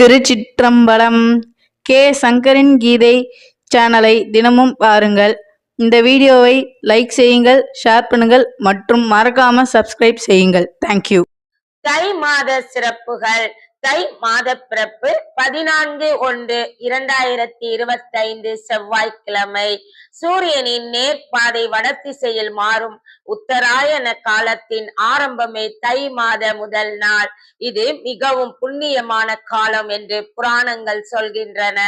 திருச்சிற்றம்பலம் K. சங்கரின் கீதை சேனலை தினமும் பாருங்கள். இந்த வீடியோவை லைக் செய்யுங்கள் ஷேர் பண்ணுங்கள் மற்றும் மறக்காம சப்ஸ்கிரைப் செய்யுங்கள். தேங்க்யூ தை மாத சிறப்புகள் தை மாத பிறப்பு பதினான்கு ஒன்று இரண்டாயிரத்தி இருபத்தி ஐந்து செவ்வாய்க்கிழமை. சூரியனின் நேர்பாதை வடதிசையில் மாறும். உத்தராயண காலத்தின் ஆரம்பமே தை மாத முதல் நாள். இது மிகவும் புண்ணியமான காலம் என்று புராணங்கள் சொல்கின்றன.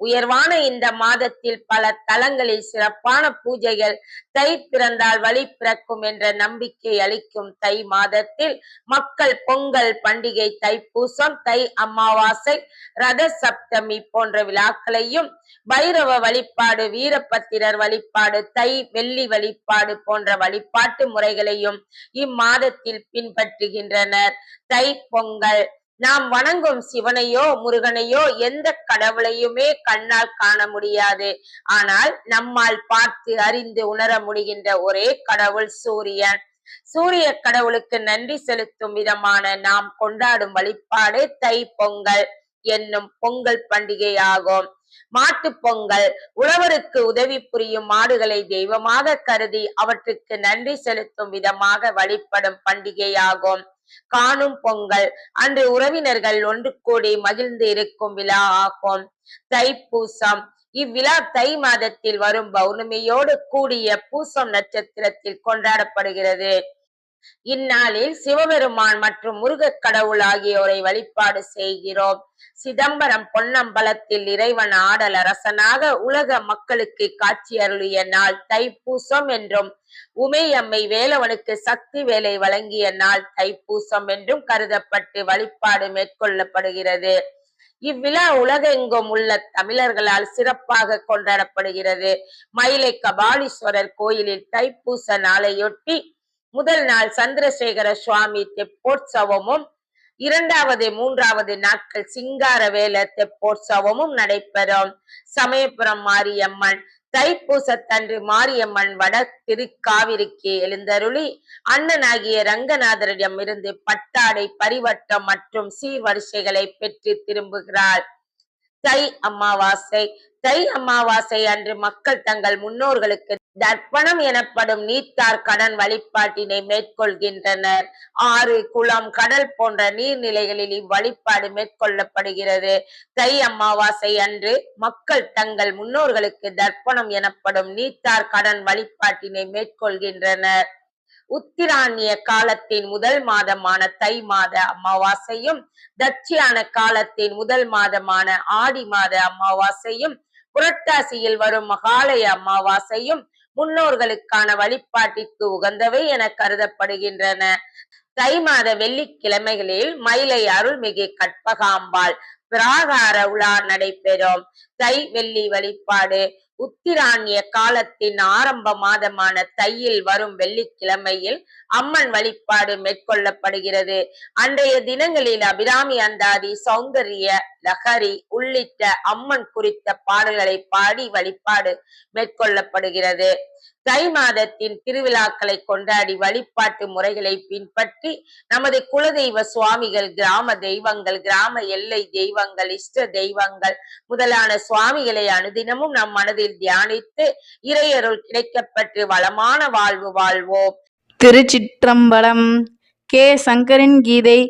உயர்வான இந்த மாதத்தில் பல தலங்களில் சிறப்பான பூஜைகள் தை பிறந்தால் வழி பிறக்கும் என்ற நம்பிக்கை அளிக்கும் தை மாதத்தில் மக்கள் பொங்கல் பண்டிகை தைப்பூசம் தை அமாவாசை ரத சப்தமி போன்ற விழாக்களையும் பைரவ வழிபாடு வீரபத்திரர் வழிபாடு தை வெள்ளி வழிபாடு போன்ற வழிபாட்டு முறைகளையும் இம்மாதத்தில் பின்பற்றுகின்றனர். தை பொங்கல் நாம் வணங்கும் சிவனையோ முருகனையோ எந்த கடவுளையுமே கண்ணால் காண முடியாது. ஆனால் நம்மால் பார்த்து அறிந்து உணர முடிகின்ற ஒரே கடவுள் சூரியன். சூரிய கடவுளுக்கு நன்றி செலுத்தும் விதமான நாம் கொண்டாடும் வழிபாடு தை பொங்கல். என்னும் பொங்கல் பண்டிகை ஆகும் மாட்டு பொங்கல் உழவருக்கு உதவி புரியும் மாடுகளை தெய்வமாக கருதி அவற்றுக்கு நன்றி செலுத்தும் விதமாக வழிபடும் பண்டிகையாகும். காணும் பொங்கல் அன்று உறவினர்கள் ஒன்று கூடி மகிழ்ந்து இருக்கும் விழா ஆகும். தைப்பூசம் இவ்விழா தை மாதத்தில் வரும் பௌர்ணமியோடு கூடிய பூசம் நட்சத்திரத்தில் கொண்டாடப்படுகிறது. இந்நாளில் சிவபெருமான் மற்றும் முருகக் கடவுள் ஆகியோரை வழிபாடு செய்கிறோம். சிதம்பரம் பொன்னம்பலத்தில் இறைவன் ஆடல் அரசனாக உலக மக்களுக்கு காட்சி அருளிய நாள் தைப்பூசம் என்றும் உமையம்மை வேலவனுக்கு சக்தி வேலை வழங்கிய நாள் தைப்பூசம் என்றும் கருதப்பட்டு வழிபாடு மேற்கொள்ளப்படுகிறது. இவ்விழா உலகெங்கும் உள்ள தமிழர்களால் சிறப்பாக கொண்டாடப்படுகிறது. மயிலை கபாலீஸ்வரர் கோயிலில் தைப்பூச நாளையொட்டி முதல் நாள் சந்திரசேகர சுவாமி தெப்போற்சவமும் இரண்டாவது மூன்றாவது நாட்கள் சிங்காரவேல தெப்போற்சவமும் நடைபெறும். சமயபுரம் மாரியம்மன் தைப்பூசத்தன்று மாரியம்மன் வட திருக்காவிரிக்கு எழுந்தருளி அண்ணனாகிய ரங்கநாதரிடம் இருந்து பட்டாடை பரிவட்டம் மற்றும் சீர்வரிசைகளை பெற்று திரும்புகிறாள். தை அமாவாசை. தை அமாவாசை அன்று மக்கள் தங்கள் முன்னோர்களுக்கு தர்ப்பணம் எனப்படும் நீத்தார் கடன் வழிபாட்டினை மேற்கொள்கின்றனர். ஆறு குளம் கடல் போன்ற நீர்நிலைகளில் இவ்வழிபாடு மேற்கொள்ளப்படுகிறது. தை அமாவாசை அன்று மக்கள் தங்கள் முன்னோர்களுக்கு தர்ப்பணம் எனப்படும் நீத்தார் கடன் வழிபாட்டினை மேற்கொள்கின்றனர். உத்திராணிய காலத்தின் முதல் மாதமான தை மாத அமாவாசையும் தட்சியான காலத்தின் முதல் மாதமான ஆடி மாத அமாவாசையும் புரட்டாசியில் வரும் மகாலய அமாவாசையும் முன்னோர்களுக்கான வழிபாட்டிற்கு உகந்தவை என கருதப்படுகின்றன. தை மாத வெள்ளிக்கிழமைகளில் மயிலை அருள்மிகு கற்பகாம்பாள் பிராகார உலா நடைபெறும். தை வெள்ளி வழிபாடு உத்திராணிய காலத்தின் ஆரம்ப மாதமான தையில் வரும் வெள்ளிக்கிழமையில் அம்மன் வழிபாடு மேற்கொள்ளப்படுகிறது. அன்றைய தினங்களில் அபிராமி அந்தாதி சௌந்தரிய லஹரி உள்ளிட்ட அம்மன் குறித்த பாடல்களை பாடி வழிபாடு மேற்கொள்ளப்படுகிறது. தை மாதத்தின் திருவிழாக்களை கொண்டாடி வழிபாட்டு முறைகளை பின்பற்றி நமது குலதெய்வ சுவாமிகள் கிராம தெய்வங்கள் கிராம எல்லை தெய்வங்கள் இஷ்ட தெய்வங்கள் முதலான சுவாமிகளை அனுதினமும் நம் மனதில் தியானித்து இறையருள் கிடைக்கப்பெற்று வளமான வாழ்வு வாழ்வோம். திருச்சிற்றம்பலம் கே. சங்கரின் கீதை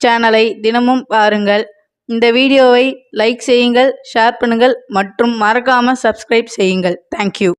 சேனலை தினமும் பாருங்கள். இந்த வீடியோவை லைக் செய்யுங்கள் ஷேர் பண்ணுங்கள் மற்றும் மறக்காமல் சப்ஸ்கிரைப் செய்யுங்கள். தேங்க்யூ